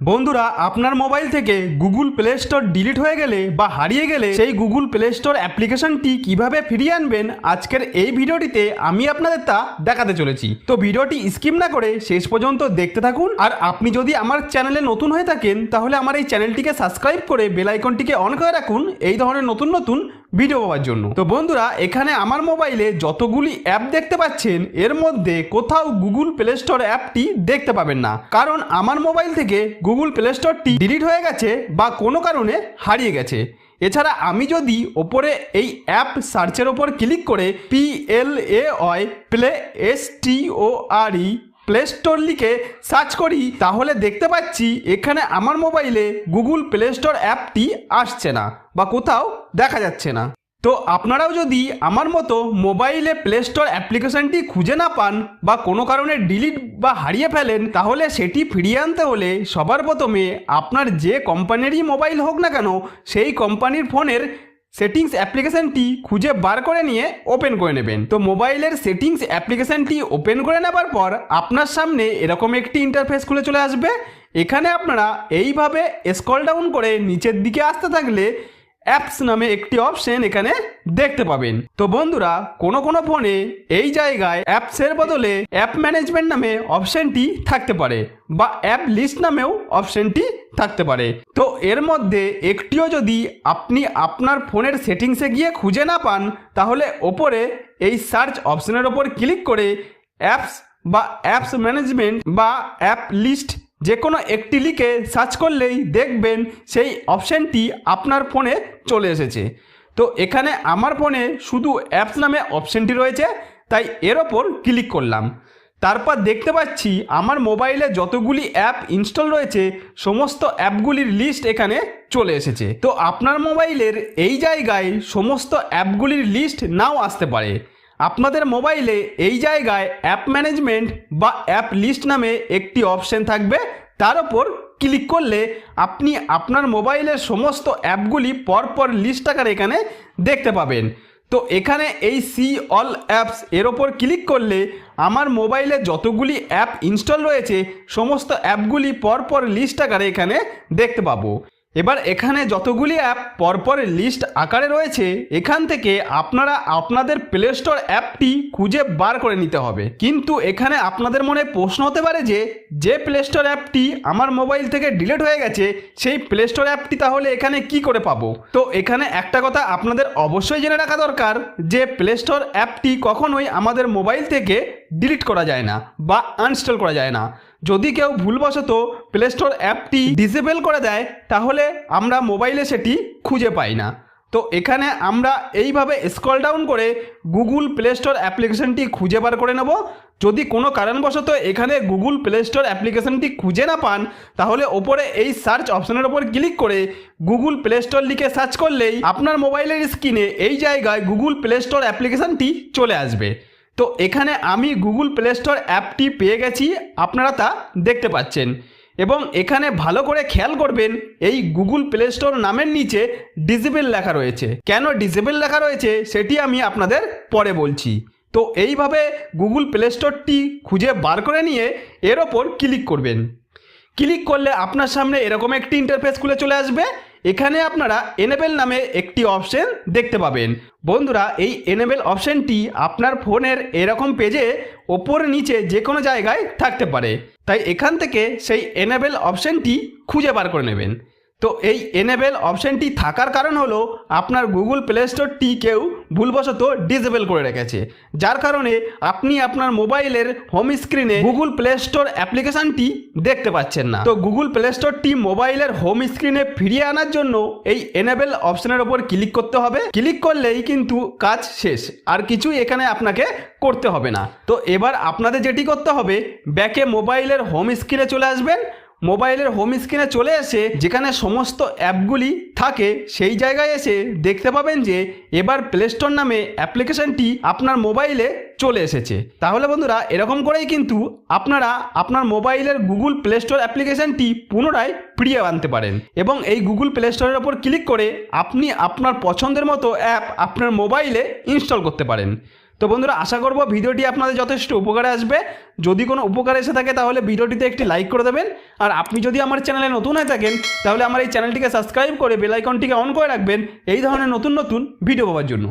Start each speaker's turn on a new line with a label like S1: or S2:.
S1: বন্ধুরা, আপনার মোবাইল থেকে গুগল প্লে স্টোর ডিলিট হয়ে গেলে বা হারিয়ে গেলে সেই গুগল প্লে স্টোর অ্যাপ্লিকেশনটি কীভাবে ফিরিয়ে আনবেন আজকের এই ভিডিওটিতে আমি আপনাদের তা দেখাতে চলেছি। তো ভিডিওটি স্কিপ না করে শেষ পর্যন্ত দেখতে থাকুন। আর আপনি যদি আমার চ্যানেলে নতুন হয়ে থাকেন, তাহলে আমার এই চ্যানেলটিকে সাবস্ক্রাইব করে বেল আইকনটিকে অন করে রাখুন। এই ধরনের নতুন নতুন ভিডিও পাওয়ার জন্য। তো বন্ধুরা, এখানে আমার মোবাইলে যতগুলি অ্যাপ দেখতে পাচ্ছেন, এর মধ্যে কোথাও গুগল প্লে স্টোর অ্যাপটি দেখতে পাবেন না। কারণ আমার মোবাইল থেকে গুগল প্লে স্টোরটি ডিলিট হয়ে গেছে বা কোনো কারণে হারিয়ে গেছে। এছাড়া আমি যদি ওপরে এই অ্যাপ সার্চের ওপর ক্লিক করে P L A Y Play S T O R E Play Store লিখে সার্চ করি, তাহলে দেখতে পাচ্ছি এখানে আমার মোবাইলে গুগল প্লে স্টোর অ্যাপটি আসছে না বা কোথাও দেখা যাচ্ছে না। তো আপনারাও যদি আমার মতো মোবাইলে প্লে স্টোর অ্যাপ্লিকেশনটি খুঁজে না পান বা কোনো কারণে ডিলিট বা হারিয়ে ফেলেন, তাহলে সেটি ফিরিয়ে আনতে হলে সবার প্রথমে আপনার যে কোম্পানিরই মোবাইল হোক না কেন, সেই কোম্পানির ফোনের সেটিংস অ্যাপ্লিকেশনটি খুঁজে বার করে নিয়ে ওপেন করে নেবেন। তো মোবাইলের সেটিংস অ্যাপ্লিকেশনটি ওপেন করে নেবার পর আপনার সামনে এরকম একটি ইন্টারফেস খুলে চলে আসবে। এখানে আপনারা এইভাবে স্কল ডাউন করে নিচের দিকে আসতে থাকলে অ্যাপস নামে একটি অপশন এখানে দেখতে পাবেন। তো বন্ধুরা, কোনো কোনো ফোনে এই জায়গায় অ্যাপসের বদলে অ্যাপ ম্যানেজমেন্ট নামে অপশনটি থাকতে পারে বা অ্যাপ লিস্ট নামেও অপশনটি থাকতে পারে। তো এর মধ্যে একটিও যদি আপনি আপনার ফোনের সেটিংসে গিয়ে খুঁজে না পান, তাহলে ওপরে এই সার্চ অপশনের ওপর ক্লিক করে অ্যাপস বা অ্যাপস ম্যানেজমেন্ট বা অ্যাপ লিস্ট যে কোনো একটি লিখে সার্চ করলেই দেখবেন সেই অপশানটি আপনার ফোনে চলে এসেছে। তো এখানে আমার ফোনে শুধু অ্যাপস নামে অপশানটি রয়েছে, তাই এর ওপর ক্লিক করলাম। তারপর দেখতে পাচ্ছি আমার মোবাইলে যতগুলি অ্যাপ ইনস্টল রয়েছে, সমস্ত অ্যাপগুলির লিস্ট এখানে চলে এসেছে। তো আপনার মোবাইলের এই জায়গায় সমস্ত অ্যাপগুলির লিস্ট নাও আসতে পারে। আপনাদের মোবাইলে এই জায়গায় অ্যাপ ম্যানেজমেন্ট বা অ্যাপ লিস্ট নামে একটি অপশন থাকবে। তার ওপর ক্লিক করলে আপনি আপনার মোবাইলের সমস্ত অ্যাপগুলি পরপর লিস্ট আকারে এখানে দেখতে পাবেন। তো এখানে এই সি অল অ্যাপস এর ওপর ক্লিক করলে আমার মোবাইলে যতগুলি অ্যাপ ইনস্টল রয়েছে, সমস্ত অ্যাপগুলি পরপর লিস্ট আকারে এখানে দেখতে পাবো। এবার এখানে যতগুলি অ্যাপ পরপর লিস্ট আকারে রয়েছে, এখান থেকে আপনারা আপনাদের প্লে স্টোর অ্যাপটি খুঁজে বার করে নিতে হবে। কিন্তু এখানে আপনাদের মনে প্রশ্ন হতে পারে যে যে প্লে স্টোর অ্যাপটি আমার মোবাইল থেকে ডিলিট হয়ে গেছে, সেই প্লে স্টোর অ্যাপটি তাহলে এখানে কি করে পাবো? তো এখানে একটা কথা আপনাদের অবশ্যই জেনে রাখা দরকার যে প্লে স্টোর অ্যাপটি কখনোই আমাদের মোবাইল থেকে ডিলিট করা যায় না বা আনস্টল করা যায় না। যদি কেউ ভুলবশত প্লে স্টোর অ্যাপটি ডিসেবল করে দেয়, তাহলে আমরা মোবাইলে সেটি খুঁজে পাই না। তো এখানে আমরা এইভাবে স্ক্রল ডাউন করে গুগল প্লে স্টোর অ্যাপ্লিকেশনটি খুঁজে বার করে নেব। যদি কোনো কারণবশত এখানে গুগল প্লে স্টোর অ্যাপ্লিকেশনটি খুঁজে না পান, তাহলে ওপরে এই সার্চ অপশনের ওপর ক্লিক করে গুগল প্লে স্টোর লিখে সার্চ করলেই আপনার মোবাইলের স্ক্রিনে এই জায়গায় গুগল প্লে স্টোর অ্যাপ্লিকেশনটি চলে আসবে। তো এখানে আমি গুগল প্লে স্টোর অ্যাপটি পেয়ে গেছি, আপনারা তা দেখতে পাচ্ছেন। এবং এখানে ভালো করে খেয়াল করবেন, এই গুগল প্লে স্টোর নামের নিচে ডিসেবল লেখা রয়েছে। কেন ডিসেবল লেখা রয়েছে, সেটি আমি আপনাদের পরে বলছি। তো এইভাবে গুগল প্লে স্টোরটি খুঁজে বার করে নিয়ে এর ওপর ক্লিক করবেন। ক্লিক করলে আপনার সামনে এরকম একটি ইন্টারফেস খুলে চলে আসবে। এখানে আপনারা এনেবেল নামে একটি অপশন দেখতে পাবেন। বন্ধুরা, এই এনেবেল অপশনটি আপনার ফোনের এরকম পেজে ওপর নিচে যে কোনো জায়গায় থাকতে পারে। তাই এখান থেকে সেই এনেবেল অপশনটি খুঁজে বার করে নেবেন। তো এই এনেবেল অপশানটি থাকার কারণ হলো আপনার গুগল প্লে স্টোরটি কেউ ভুলবশত ডিসেবল করে রেখেছে। যার কারণে আপনি আপনার মোবাইলের হোম স্ক্রিনে গুগল প্লে স্টোর অ্যাপ্লিকেশনটি দেখতে পাচ্ছেন না। তো গুগল প্লে স্টোরটি মোবাইলের হোম স্ক্রিনে ফিরিয়ে আনার জন্য এই এনেবেল অপশনের ওপর ক্লিক করতে হবে। ক্লিক করলেই কিন্তু কাজ শেষ, আর কিছু এখানে আপনাকে করতে হবে না। তো এবার আপনাদের যেটি করতে হবে ব্যাকে মোবাইলের হোম স্ক্রিনে চলে আসবেন। মোবাইলের হোম স্ক্রিনে চলে এসে যেখানে সমস্ত অ্যাপগুলি থাকে, সেই জায়গায় এসে দেখতে পাবেন যে এবার প্লে স্টোর নামে অ্যাপ্লিকেশনটি আপনার মোবাইলে চলে এসেছে। তাহলে বন্ধুরা, এরকম করেই কিন্তু আপনারা আপনার মোবাইলের গুগল প্লে স্টোর অ্যাপ্লিকেশনটি পুনরায় ফিরিয়ে আনতে পারেন এবং এই গুগল প্লে স্টোরের ওপর ক্লিক করে আপনি আপনার পছন্দের মতো অ্যাপ আপনার মোবাইলে ইনস্টল করতে পারেন। তো বন্ধুরা, আশা করব ভিডিওটি আপনাদের যথেষ্ট উপকারে আসবে। যদি কোনো উপকার এসে থাকে, তাহলে ভিডিওটিতে একটি লাইক করে দেবেন। আর আপনি যদি আমার চ্যানেলে নতুন হয়ে থাকেন, তাহলে আমার এই চ্যানেলটিকে সাবস্ক্রাইব করে বেলাইকনটিকে অন করে রাখবেন। এই ধরনের নতুন নতুন ভিডিও পাওয়ার জন্য।